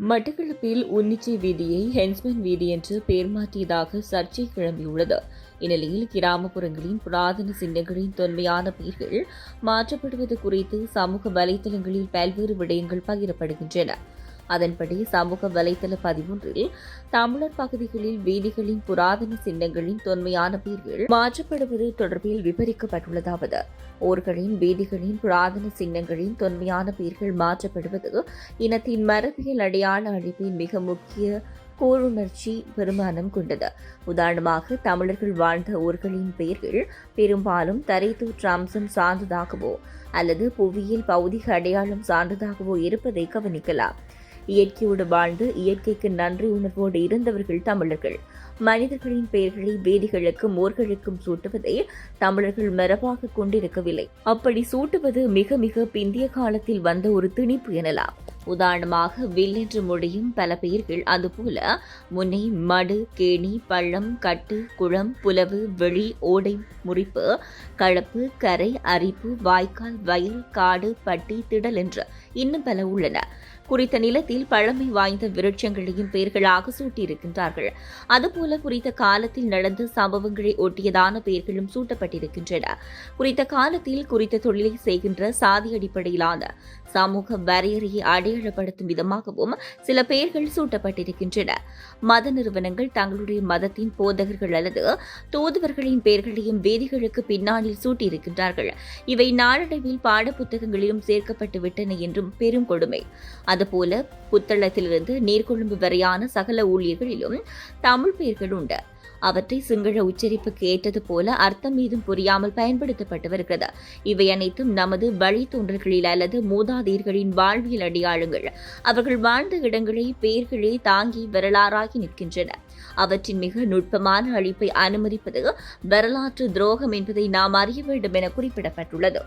மட்டக்களப்பில் உன்னிச்சை வீதியை ஹென்ஸ்மென் வீதி என்று பெயர் மாற்றியதாக சர்ச்சை கிளம்பியுள்ளது. இந்நிலையில் கிராமப்புறங்களின் புராதன சின்னங்களின் தொன்மையான பெயர்கள் மாற்றப்படுவது குறித்து சமூக வலைதளங்களில் பல்வேறு விடயங்கள் பகிரப்படுகின்றன. அதன்படி சமூக வலைதள பதிவொன்றில் தமிழர் பகுதிகளில் வீதிகளின் புராதன சின்னங்களின் தொன்மையான பெயர்கள் மாற்றப்படுவது தொடர்பில் விவரிக்கப்பட்டுள்ளதாவது. ஊர்களின் வீதிகளின் புராதன சின்னங்களின் தொன்மையான பெயர்கள் மாற்றப்படுவது இனத்தின் மரபியல் அடையாள அழிப்பின் மிக முக்கிய கூருணர்ச்சி பெருமானம் கொண்டது. உதாரணமாக தமிழர்கள் வாழ்ந்த ஊர்களின் பெயர்கள் பெரும்பாலும் தரைத்தூற்று அம்சம் சார்ந்ததாகவோ அல்லது புவியியல் பௌதிக அடையாளம் சார்ந்ததாகவோ இருப்பதை கவனிக்கலாம். இயற்கையோடு வாழ்ந்து இயற்கைக்கு நன்றி உணர்வோடு இருந்தவர்கள் தமிழர்கள். மனிதர்களின் பெயர்களை வேதிகளுக்கும் ஊர்களுக்கும் சூட்டுவதை தமிழர்கள் மரபாக கொண்டிருக்கவில்லை. அப்படி சூட்டுவது மிக மிக பிந்திய காலத்தில் வந்த ஒரு திணிப்பு எனலாம். உதாரணமாக வில் என்று முடியும் பல பெயர்கள். அதுபோல முனை மடு கேணி பள்ளம் கட்டு குளம் புலவு வெளி ஓடை முறிப்பு களப்பு கரை அரிப்பு வாய்க்கால் வயல் காடு பட்டி திடல் என்று இன்னும் பல உள்ளன. குறித்த நிலத்தில் பழமை வாய்ந்த விருட்சங்களையும் பெயர்களாக சூட்டியிருக்கின்றார்கள். அதுபோல குறித்த காலத்தில் நடந்த சம்பவங்களை ஒட்டியதான பெயர்களும் சூட்டப்பட்டிருக்கின்றன. குறித்த காலத்தில் குறித்த தொழிலை செய்கின்ற சாதி அடிப்படையிலான சமூக வரையறையை அடையாளப்படுத்தும் விதமாகவும் சில பெயர்கள் சூட்டப்பட்டிருக்கின்றன. மத நிறுவனங்கள் தங்களுடைய மதத்தின் போதகர்கள் அல்லது தூதுவர்களின் பெயர்களையும் வேதிகளுக்கு பின்னாளில் சூட்டியிருக்கின்றார்கள். இவை நாளடைவில் பாடப்புத்தகங்களிலும் சேர்க்கப்பட்டு விட்டன என்றும் பெரும் கொடுமை. அதுபோல புத்தளத்திலிருந்து நீர்கொழும்பு வரையான சகல ஊழியர்களிலும் தமிழ் பெயர்கள் உண்டு. அவற்றை சிங்கள உச்சரிப்புக்கு ஏற்றது போல அர்த்தம் ஏதும் புரியாமல் பயன்படுத்தப்பட்டு வருகிறது. இவை அனைத்தும் நமது வழித்தோன்றல்களில் அல்லது மூதாதையர்களின் வாழ்வியல் அடையாளங்கள். அவர்கள் வாழ்ந்த இடங்களை பெயர்களே தாங்கி வரலாறாகி நிற்கின்றன. அவற்றின் மிக நுட்பமான அழிப்பை அனுமதிப்பது வரலாற்று துரோகம் என்பதை நாம் அறிய வேண்டும் என குறிப்பிடப்பட்டுள்ளது.